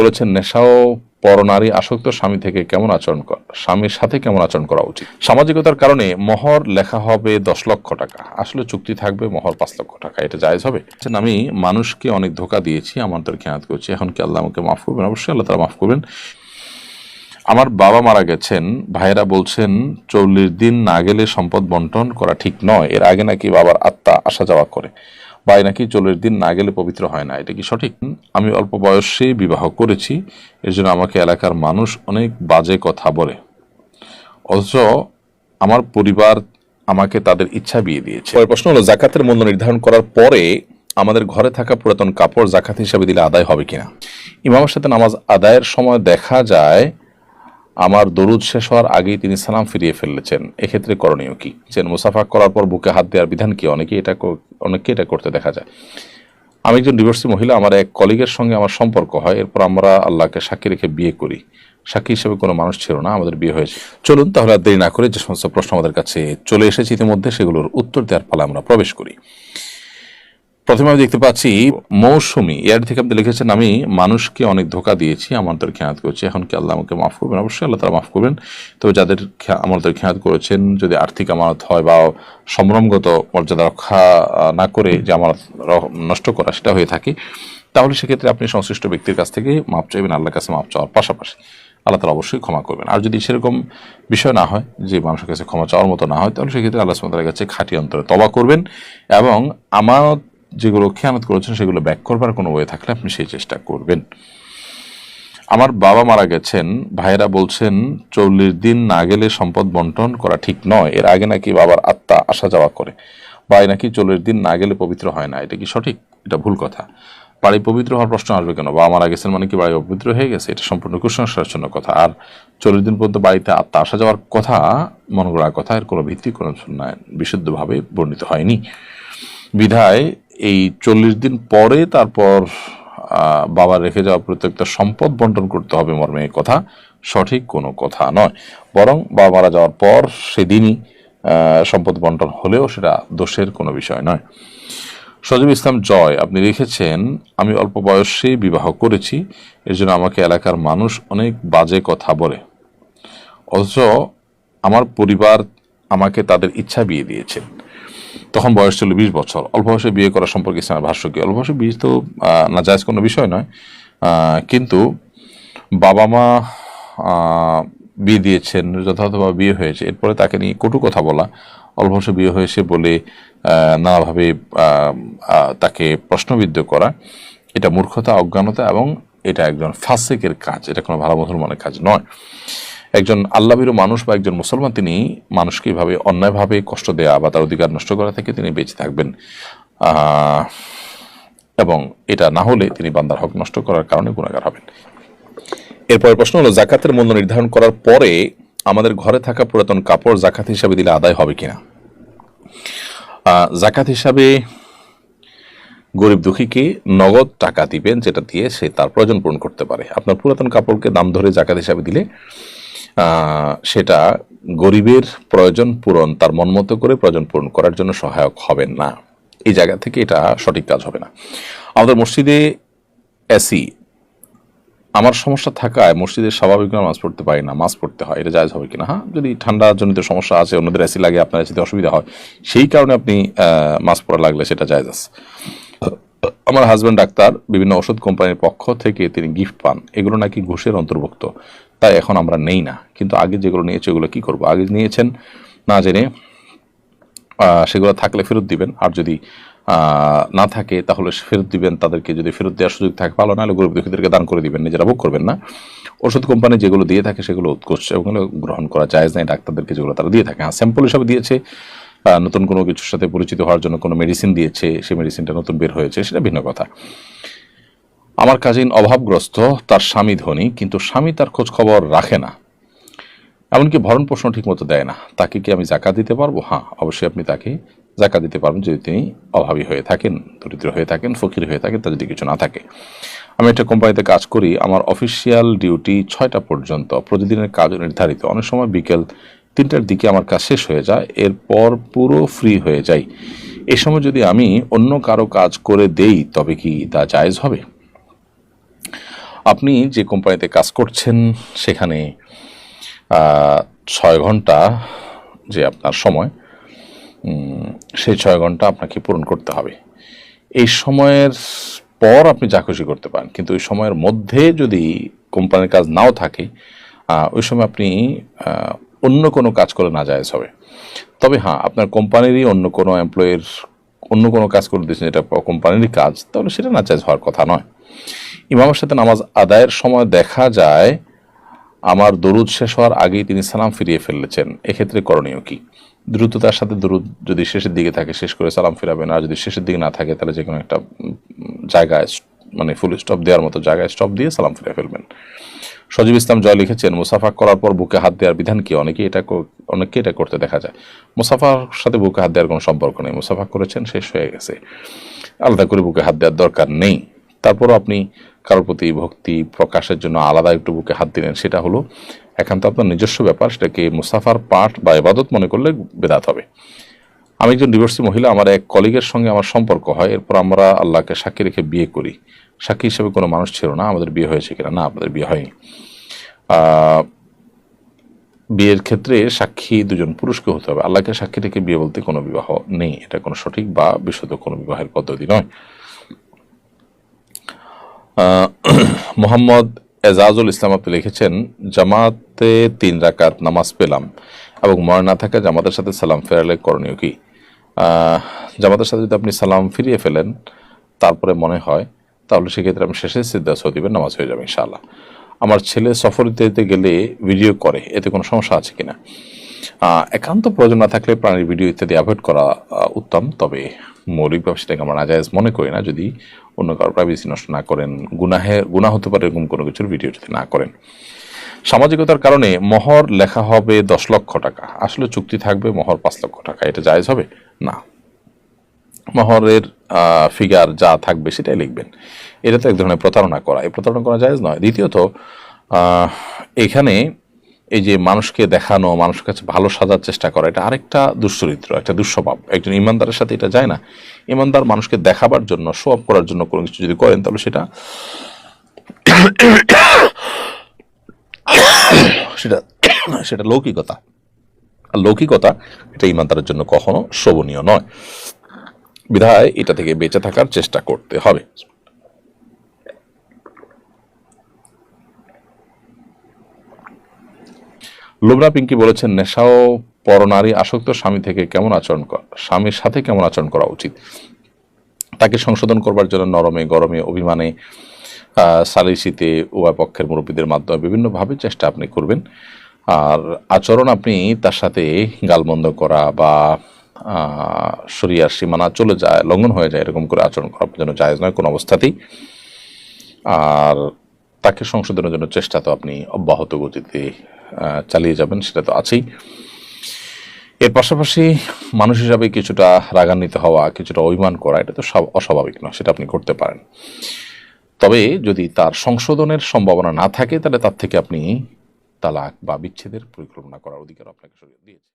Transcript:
বলেছেন নেশাও পরনারী আসক্ত স্বামী থেকে কেমন আচরণ স্বামীর সাথে কেমন আচরণ করা উচিত? সামাজিকতার কারণে মহর লেখা হবে দশ লক্ষ টাকা। আসলে চুক্তি থাকবে মহর পাঁচ লক্ষ টাকা। এটা জায়জ হবে? বলছেন, আমি মানুষকে অনেক ধোকা দিয়েছি আমার তোর খেয়াত করছি। এখন কি আল্লাহ আমাকে মাফ করবেন? অবশ্যই আল্লাহ তারা মাফ করবেন। আমার বাবা মারা গেছেন ভাইয়েরা বলছেন চল্লিশ দিন না গেলে সম্পদ বন্টন করা ঠিক নয়। এর আগে নাকি বাবার আত্মা আসা যাওয়া করে। ভাই নাকি চল্লিশ দিন না গেলে পবিত্র হয় না, এটা কি সঠিক? আমি অল্প বয়সে বিবাহ করেছি, এর জন্য আমাকে এলাকার মানুষ অনেক বাজে কথা বলে। অথচ আমার পরিবার আমাকে তাদের ইচ্ছা বিয়ে দিয়েছে। প্রশ্ন হলো, জাকাতের মূল্য নির্ধারণ করার পরে আমাদের ঘরে থাকা পুরাতন কাপড় জাকাত হিসাবে দিলে আদায় হবে কিনা? ইমামের সাথে নামাজ আদায়ের সময় দেখা যায়, আমার দরুদ শেষ হওয়ার আগেই তিনি সালাম ফিরিয়ে ফেলেছেন। এক্ষেত্রে করণীয় কি? মুসাফা করার পর বুকে হাত দেওয়ার বিধান কি? অনেকে এটা অনেককে এটা করতে দেখা যায়। আমি একজন ডিভোর্সি মহিলা, আমার এক কলিগের সঙ্গে আমার সম্পর্ক হয়। এরপর আমরা আল্লাহকে সাক্ষী রেখে বিয়ে করি। সাক্ষী হিসেবে কোনো মানুষ ছিল না, আমাদের বিয়ে হয়েছে। চলুন তাহলে আর দেরি না করে যে সমস্ত প্রশ্ন আমাদের কাছে চলে এসেছে ইতিমধ্যে, সেগুলোর উত্তর দেওয়ার ফলে আমরা প্রবেশ করি। প্রথমে আমি দেখতে পাচ্ছি মৌসুমি। এর থেকে আপনি লিখেছেন, আমি মানুষকে অনেক ধোকা দিয়েছি আমাদের খেয়াত করছি। এখন কি আল্লাহ আমাকে মাফ করবেন? অবশ্যই আল্লাহ তারা মাফ করবেন। তবে যাদের আমাদের খেয়াত করেছেন, যদি আর্থিক আমানত হয় বা সম্ভ্রমগত মর্যাদা রক্ষা না করে যে আমানত র- নষ্ট করা সেটা হয়ে থাকে, তাহলে সেক্ষেত্রে আপনি সংশ্লিষ্ট ব্যক্তির কাছ থেকে মাপ চাইবেন, আল্লাহর কাছে মাপ চাওয়ার পাশাপাশি আল্লাহ তালা অবশ্যই ক্ষমা করবেন। আর যদি সেরকম বিষয় না হয়, যে মানুষের কাছে ক্ষমা চাওয়ার মতো না হয়, তাহলে সেক্ষেত্রে আল্লাহ সুমতালের কাছে খাঁটি অন্তরে তবা করবেন এবং আমানত যেগুলো খেয়ানত করেছেন, সেগুলো ব্যাক করবার কোনো ওয়ে থাকলে আপনি সেই চেষ্টা করবেন। আমার বাবা মারা গেছেন, ভাইয়েরা বলছেন, চল্লিশ দিন না গেলে সম্পদ বন্টন করা ঠিক নয়। এর আগে নাকি বাবার আত্মা আসা যাওয়া করে। ভাই নাকি চল্লিশ দিন না গেলে পবিত্র হয় না, এটা কি সঠিক? এটা ভুল কথা। বাড়ি পবিত্র হওয়ার প্রশ্ন আসবে কেন? বাবা মারা গেছেন মানে কি বাড়ি অপবিত্র হয়ে গেছে? এটা সম্পূর্ণ কুসংস্কারের জন্য কথা। আর চল্লিশ দিন পর্যন্ত বাড়িতে আত্মা আসা যাওয়ার কথা, মনে করার কথা, এর কোনো ভিত্তি কোনো বিশুদ্ধভাবে বর্ণিত হয়নি। বিধায় এই চল্লিশ দিন পরে তারপর বাবা রেখে যাওয়া প্রত্যেকটা সম্পদ বন্টন করতে হবে মর্মে এ কথা। সঠিক কোনো কথা নয়। বরং বাবা মারা যাওয়ার পর সেদিনই সম্পদ বন্টন হলেও সেটা দোষের কোনো বিষয় নয়। সজীব ইসলাম জয়, আপনি লিখেছেন আমি অল্প বয়সে বিবাহ করেছি, এর জন্য আমাকে এলাকার মানুষ অনেক বাজে কথা বলে। অথচ আমার পরিবার আমাকে তাদের ইচ্ছা বিয়ে দিয়েছেন। তখন বয়স ছিল বিশ বছর। অল্প বয়সে বিয়ে করা সম্পর্কে ইসলামের ভাষ্য কি? অল্প বয়সে বিয়ে তো আহ, নাজায়জ কোনো বিষয় নয়। কিন্তু বাবা মা বিয়ে দিয়েছেন যথাযথভাবে বিয়ে হয়েছে। এরপরে তাকে নিয়ে কটু কথা বলা অল্প বয়সে বিয়ে হয়েছে বলে নানাভাবে তাকে প্রশ্নবিদ্ধ করা এটা মূর্খতা অজ্ঞানতা এবং এটা একজন ফাসেকের কাজ। এটা কোনো ভালো মধুর মুসলমানের কাজ নয়। একজন আল্লাহবিরু মানুষ বা একজন মুসলমান, তিনি মানুষকে এভাবে অন্যায়ভাবে কষ্ট দেয়া বা তার অধিকার নষ্ট করা থেকে তিনি বেঁচে থাকবেন। এবং এটা না হলে তিনি বান্দার হক নষ্ট করার কারণে গুণাগার হবেন। এরপরের প্রশ্ন হলো, জাকাতের মূল্য নির্ধারণ করার পরে আমাদের ঘরে থাকা পুরাতন কাপড় জাকাত হিসাবে দিলে আদায় হবে কিনা? জাকাত হিসাবে গরিব দুঃখীকে নগদ টাকা দিবেন, যেটা দিয়ে সে তার প্রয়োজন পূরণ করতে পারে। আপনার পুরাতন কাপড়কে দাম ধরে জাকাত হিসাবে দিলে সেটা গরিবের প্রয়োজন পূরণ, তার মন মতো করে প্রয়োজন পূরণ করার জন্য সহায়ক হবেন না। এই জায়গা থেকে এটা সঠিক কাজ হবে না। আমাদের মসজিদে এসি আমার সমস্যা থাকায় মসজিদে স্বাভাবিক নামাজ পড়তে পারি না, মাছ পড়তে হয়, এটা জায়জ হবে কিনা? হ্যাঁ যদি ঠান্ডা জনিত সমস্যা আছে, অন্যদের এসি লাগে, আপনার এসিতে অসুবিধা হয়, সেই কারণে আপনি মাছ পড়া লাগলে সেটা জায়জ আছে। আমার হাজব্যান্ড ডাক্তার, বিভিন্ন ওষুধ কোম্পানির পক্ষ থেকে তিনি গিফট পান। এগুলো নাকি ঘুষের অন্তর্ভুক্ত। তাই এখন আমরা নেই না। কিন্তু আগে যেগুলো নিয়েছে, ওগুলো কি করব? আগে নিয়েছেন, না জেনে সেগুলো থাকলে ফেরত দিবেন। আর যদি না থাকে, তাহলে ফেরত দিবেন। তাদেরকে যদি ফেরত দেওয়ার সুযোগ থাকে, ভালো, নাহলে গরিব দুঃখীদেরকে দান করে দিবেন, নিজেরা ভোগ করবেন না। ওষুধ কোম্পানি যেগুলো দিয়ে থাকে, সেগুলো উৎকর্ষ, ওগুলো গ্রহণ করা যায় নাই, ডাক্তারদেরকে যেগুলো তারা দিয়ে থাকে। হ্যাঁ স্যাম্পল হিসাবে দিয়েছে নতুন কোনো কিছুর সাথে পরিচিত হওয়ার জন্য কোনো মেডিসিন দিয়েছে, সেই মেডিসিনটা নতুন বের হয়েছে, সেটা ভিন্ন কথা। আমার কাজিন অভাবগ্রস্ত, তার স্বামী ধনী, কিন্তু স্বামী তার খোঁজ খবর রাখে না। এমনকি ভরণ পোষণ ঠিক মতো দেয় না। তাকে কি আমি জাকা দিতে পারব? হ্যাঁ অবশ্যই আপনি তাকে জাকা দিতে পারবেন যদি তিনি অভাবী হয়ে থাকেন, দরিদ্র হয়ে থাকেন, ফকির হয়ে থাকেন তা যদি কিছু না থাকে। আমি একটা কোম্পানিতে কাজ করি, আমার অফিসিয়াল ডিউটি ছয়টা পর্যন্ত প্রতিদিনের কাজ নির্ধারিত। অনেক সময় বিকেল তিনটার দিকে আমার কাজ শেষ হয়ে যায়, এরপর পুরো ফ্রি হয়ে যাই। এ সময় যদি আমি অন্য কারও কাজ করে দেই, তবে কি তা জায়জ হবে? আপনি যে কোম্পানিতে কাজ করছেন, সেখানে ছয় ঘণ্টা যে আপনার সময় সেই ছয় ঘণ্টা আপনাকে পূরণ করতে হবে। এই সময়ের পর আপনি যা খুশি করতে পারেন, কিন্তু ওই সময়ের মধ্যে যদি কোম্পানির কাজ নাও থাকে ওই সময় আপনি অন্য কোনো কাজ করে না জায়েজ হবে। তবে হ্যাঁ আপনার কোম্পানিরই অন্য কোনো এমপ্লয়ের অন্য কোনো কাজ করে দিয়েছেন, যেটা কোম্পানিরই কাজ, তাহলে সেটা না জায়েজ হওয়ার কথা নয়। ইমামের সাথে নামাজ আদায়ের সময় দেখা যায়, আমার দরুদ শেষ হওয়ার আগেই তিনি সালাম ফিরিয়ে ফেলেছেন। এক্ষেত্রে করণীয় কি? দ্রুততার সাথে দরুদ যদি শেষের দিকে থাকে, শেষ করে সালাম ফিরাবেন। আর যদি শেষের দিকে না থাকে, তাহলে যে কোনো একটা জায়গায় মানে ফুল স্টপ দেওয়ার মতো জায়গায় স্টপ দিয়ে সালাম ফিরে ফেলবেন। সজীব ইসলাম জয় লিখেছেন, মুসাফা করার পর বুকে হাত দেওয়ার বিধান কি? অনেকে এটা অনেককে এটা করতে দেখা যায়। মুসাফার সাথে বুকে হাত দেওয়ার কোনো সম্পর্ক নেই। মুসাফা করেছেন, শেষ হয়ে গেছে। আলাদা করে বুকে হাত দেওয়ার দরকার নেই। তারপরও আপনি কারোর প্রতি ভক্তি প্রকাশের জন্য আলাদা একটু বুকে হাত দিলেন, সেটা হলো একান্ত আপনার নিজস্ব ব্যাপার, সেটাকে মুসাফার পাঠ বা এবাদত মনে করলে বেদাত হবে। আমি একজন ডিভোর্সি মহিলা, আমার এক কলিগের সঙ্গে আমার সম্পর্ক হয়, এরপর আমরা আল্লাহকে সাক্ষী রেখে বিয়ে করি। সাক্ষী হিসেবে কোনো মানুষ ছিল না, আমাদের বিয়ে হয়েছে কিনা? না, আমাদের বিয়ে হয়নি। বিয়ের ক্ষেত্রে সাক্ষী দুজন পুরুষকে হতে হবে। আল্লাহকে সাক্ষী রেখে বিয়ে বলতে কোনো বিবাহ নেই। এটা কোনো সঠিক বা বিশুদ্ধ কোনো বিবাহের পদ্ধতি নয়। মোহাম্মদ এজাজুল ইসলাম আপনি লিখেছেন, জামাতে তিন রাকাত নামাজ পেলাম এবং মনে না থাকা জামাতের সাথে সালাম ফেরালে করণীয় কি? জামাতের সাথে যদি আপনি সালাম ফিরিয়ে ফেলেন, তারপরে মনে হয়, তাহলে সেক্ষেত্রে আমি শেষে সিদ্ধা দিবেন নামাজ হয়ে যাবে, ইনশাআল্লাহ। আমার ছেলে সফর দিতে গেলে ভিডিও করে, এতে কোনো সমস্যা আছে কিনা? একান্ত প্রয়োজন না থাকলে প্রাণীর ভিডিও ইত্যাদি অ্যাভয়েড করা উত্তম, তবে মৌলিকভাবে সেটাকে আমরা নাজায়জ মনে করি না। যদি অন্য কারও প্রাইভেসি নষ্ট না করেন, গুনাহে, গুনাহ হতে পারে এরকম কোনো কিছুর ভিডিও যদি না করেন। সামাজিকতার কারণে মহর লেখা হবে দশ লক্ষ টাকা। আসলে চুক্তি থাকবে মহর পাঁচ লক্ষ টাকা। এটা জায়জ হবে? না। মহরের ফিগার যা থাকবে সেটাই লিখবেন। এটা তো এক ধরনের প্রতারণা করা। এই প্রতারণা করা জায়েজ নয়। দ্বিতীয়ত এখানে এই যে মানুষকে দেখানো, মানুষের কাছে ভালো সাজার চেষ্টা করা, এটা আরেকটা দুশ্চরিত্র, একটা দুঃস্বভাব। একজন ইমানদারের সাথে এটা যায় না। ইমানদার মানুষকে দেখাবার জন্য শো অফ করার জন্য কোনো কিছু যদি করেন, তাহলে সেটা সেটা সেটা লৌকিকতা। আর লৌকিকতা, এটা ইমানদারের জন্য কখনো শোভনীয় নয়। বিধায় এটা থেকে বেঁচে থাকার চেষ্টা করতে হবে। লুবনা পিঙ্কি বলেছেন নেশা ও পরনারী আসক্ত স্বামী থেকে কেমন আচরণ স্বামীর সাথে কেমন আচরণ করা উচিত? তাকে সংশোধন করবার জন্য নরমে গরমে অভিমানে সালিসিতে উভয় পক্ষের মুরব্বীদের মাধ্যমে বিভিন্নভাবে চেষ্টা আপনি করবেন। আর আচরণ আপনি তার সাথে গালমন্দ করা বা আহ, শরিয়ার সীমানা চলে যায় লঙ্ঘন হয়ে যায় এরকম করে আচরণ করা আপনার জন্য জায়েজ নয় কোনো অবস্থাতেই। আর তাকে সংশোধনের জন্য চেষ্টা তো আপনি অব্যাহত গতিতে চালিয়ে যাবেন, সেটা তো আছেই। এর পাশাপাশি মানুষ হিসাবে কিছুটা রাগান্বিত হওয়া, কিছুটা অভিমান করা, এটা তো সব অস্বাভাবিক নয়, সেটা আপনি করতে পারেন। তবে যদি তার সংশোধনের সম্ভাবনা না থাকে, তাহলে তার থেকে আপনি তালাক বা বিচ্ছেদের পরিকল্পনা করার অধিকার আপনাকে দিয়েছে।